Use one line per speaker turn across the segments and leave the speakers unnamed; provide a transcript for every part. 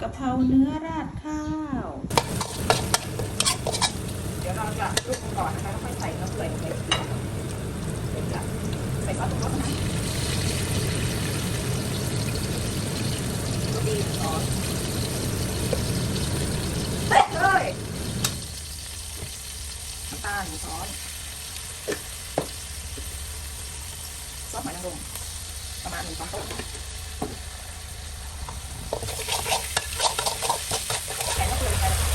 กะเพราเนื้อราดข้าว
เดี๋ยวเราจะลุกก่อนนะคะแล้วค่อยใส่เนื้อเปื่อยลงไปทีหลังเดี๋ยวจะใส่ซอสปรุงรสนะดีซอสเต็มเลยน้ำตาลหนึ่งช้อนซอสหอยนางรมประมาณหนึ่งช้อนโต๊ะใส่เนื้อเปื่อยลงไปเลย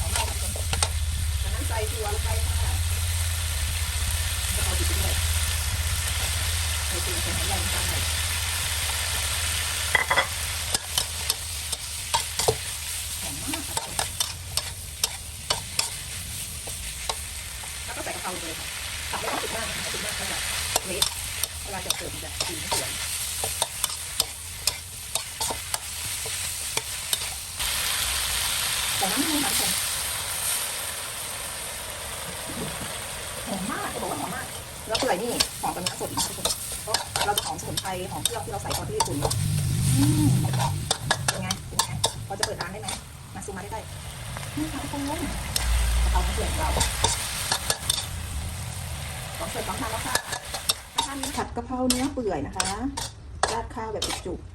ของเราครับจากนั้นใส่ตัวลงไปค่ะจะเอาติดด้วยใส่ตัวใส่หอมใหญ่ลงไปหอมมากครับ แล้วก็ใส่กะเพราเลยค่ะตับไม่ต้องสุกมากนะคะสุกมากก็จะเละเวลาจะเสิร์ฟมันจะกินไม่สวยแต่น้ำมันหอมค่หอมมากจะบอกว่าหอมมาก แล้วเปื่อยนี่หอมกับเนื้อสดทุกคน ของสมุนไพรหอมที่เราที่เราใส่ตอนที่ตุ๋นเนเป็นไงเป็นไงพอจะเปิดร้านได้ไหมมาซูมมาได้ได้นี่ค่ะทุกคนกะเป๋าเสื่อของเราของเสิร์ฟของทานแล้วค่ะทานนี้ผัดกะเพราเนื้อเปื่อยนะคะราดข้าวแบบจุกๆ